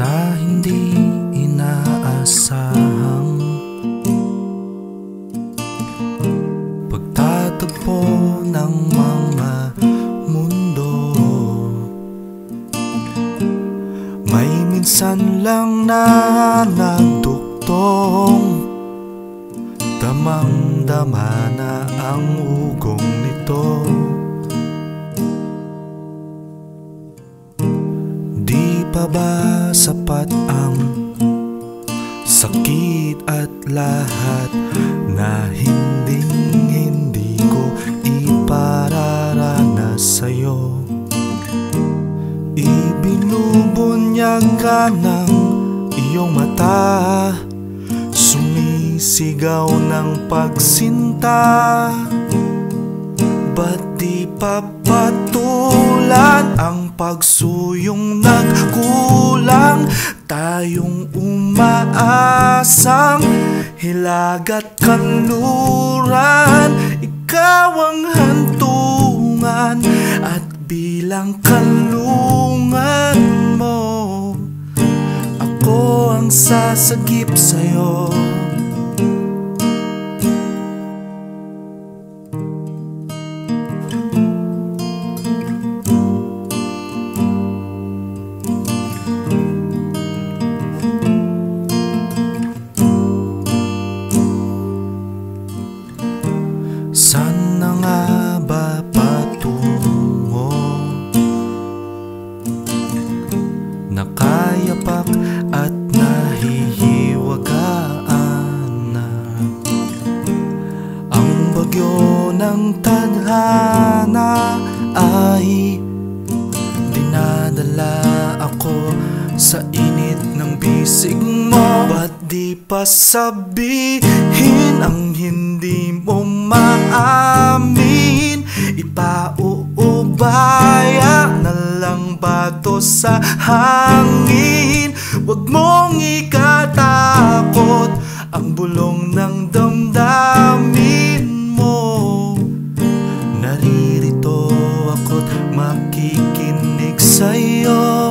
sa hindi inaasahang pagtatagpo ng mga mundo. May minsan lang na nagduktong damang-dama na ang ugong nito. Pa ba sapat ang sakit at lahat na hinding hindi ko ipararanas sa'yo? Ibinubunyag ka ng iyong mata Sumisigaw ng pagsinta. Ba't di papatulan ang pagsuyong nagkulang Tayong umaasang hilagat kanluran. Ikaw ang hantungan at bilang kanlungan mo Ako ang sasagip sa'yo Nakayapak at nahihiwagaan na. Ang bagyo ng tadhana ay Dinadala ako sa init ng bisig mo. Ba't di pa sabihin ang hindi mo maamin? Ipauubaya sa hangin. Huwag mong ikatakot Ang bulong ng damdamin mo. Naririto ako't makikinig sa'yo.